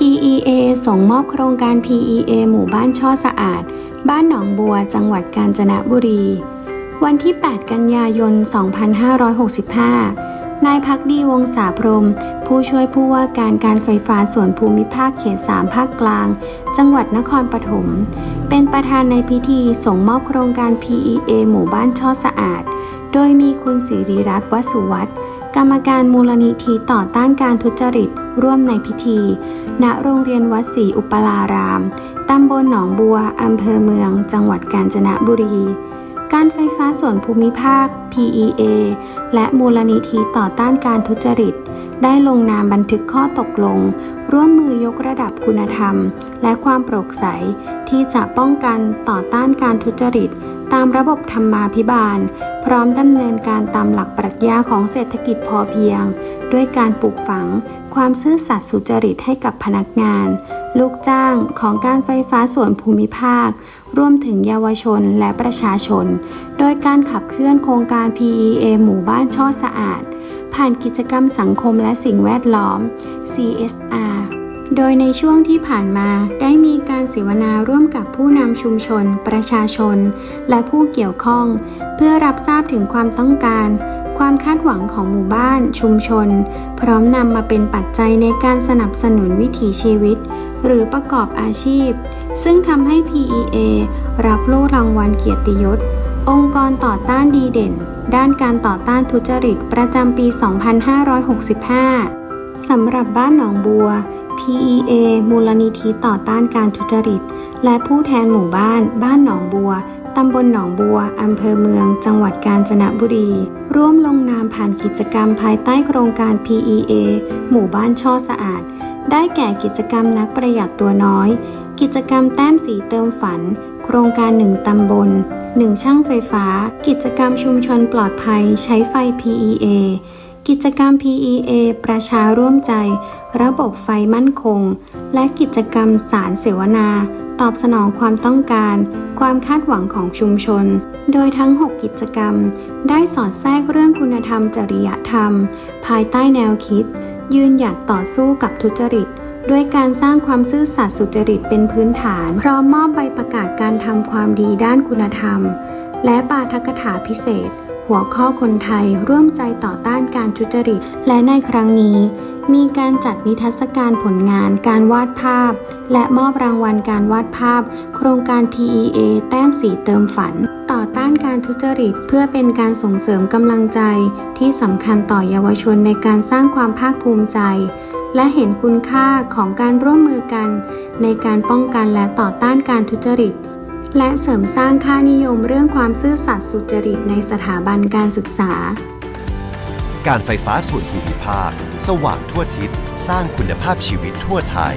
PEA ส่งมอบโครงการ PEA หมู่บ้านช่อสะอาด บ้านหนองบัว จังหวัดกาญจนบุรี วันที่ 8 กันยายน 2565 นายพักดีวงศาพรหมผู้ช่วยผู้ว่าการการไฟฟ้าส่วนภูมิภาคเขต 3 ภาคกลาง จังหวัดนครปฐม เป็นประธานในพิธีส่งมอบโครงการ PEA หมู่บ้านช่อสะอาด โดยมีคุณสิริรัตน์วสุวัฒน์กรรมการมูลนิธิต่อต้านการทุจริต ร่วมในพิธี ณ โรงเรียนวัดศรีอุปลาราม ตำบลหนองบัว อำเภอเมือง จังหวัดกาญจนบุรี การไฟฟ้าส่วนภูมิภาค PEA และมูลนิธิต่อต้านการทุจริต ได้ลงนามบันทึกข้อตกลง ร่วมมือยกระดับคุณธรรม และความโปร่งใส ที่จะป้องกันต่อต้านการทุจริต ตามระบบธรรมาภิบาล พร้อมดำเนินการตามหลักปรัชญาของเศรษฐกิจพอเพียง ด้วยการปลูกฝัง ความซื่อสัตย์สุจริตให้กับพนักงาน ลูกจ้างของการไฟฟ้าส่วนภูมิภาค รวมถึงเยาวชนและประชาชน โดยการขับเคลื่อนโครงการ PEA หมู่บ้านช่อสะอาด ผ่านกิจกรรมสังคมและสิ่งแวดล้อม CSR โดยในช่วงที่ผ่านมาได้มีการเสวนาร่วมกับผู้นำชุมชน ประชาชน และผู้เกี่ยวข้อง เพื่อรับทราบถึงความต้องการ ความคาดหวังของหมู่บ้าน ชุมชน พร้อมนำมาเป็นปัจจัยในการสนับสนุนวิถีชีวิต หรือประกอบอาชีพ ซึ่งทำให้ PEA รับโล่รางวัลเกียรติยศ องค์กรต่อต้านดีเด่น ด้านการต่อต้านทุจริตประจำปี 2565สำหรับบ้านหนองบัว PEA มูลนิธิต่อต้านการทุจริต และผู้แทนหมู่บ้าน บ้านหนองบัว ตำบลหนองบัว อำเภอเมือง จังหวัดกาญจนบุรี ร่วมลงนามผ่านกิจกรรมภายใต้โครงการ PEA หมู่บ้านช่อสะอาด ได้แก่กิจกรรมนักประหยัดตัวน้อย กิจกรรมแต้มสีเติมฝัน โครงการหนึ่งตำบล1ช่างไฟฟ้า กิจกรรมชุมชนปลอดภัย ใช้ไฟ PEA กิจกรรม PEA ประชาร่วมใจ ระบบไฟมั่นคง และกิจกรรมสารเสวนา ตอบสนองความต้องการ ความคาดหวังของชุมชน โดยทั้ง 6 กิจกรรม ได้สอดแทรกเรื่องคุณธรรมจริยธรรม ภายใต้แนวคิด ยืนหยัดต่อสู้กับทุจริตด้วยการสร้างความซื่อสัตย์สุจริตเป็นพื้นฐาน พร้อมมอบใบประกาศการทำความดีด้านคุณธรรม และปาฐกถาพิเศษ หัวข้อคนไทยร่วมใจต่อต้านการทุจริต และในครั้งนี้ มีการจัดนิทรรศการผลงานการวาดภาพ และมอบรางวัลการวาดภาพ โครงการ PEA แต้มสีเติมฝัน ต่อต้านการทุจริต เพื่อเป็นการส่งเสริมกำลังใจ ที่สำคัญต่อเยาวชนในการสร้างความภาคภูมิใจ และเห็นคุณค่าของการร่วมมือกัน ในการป้องกันและต่อต้านการทุจริต และเสริมสร้างค่านิยมเรื่องความซื่อสัตย์สุจริตในสถาบันการศึกษา การไฟฟ้าส่วนภูมิภาค สว่างทั่วทิศ สร้างคุณภาพชีวิตทั่วไทย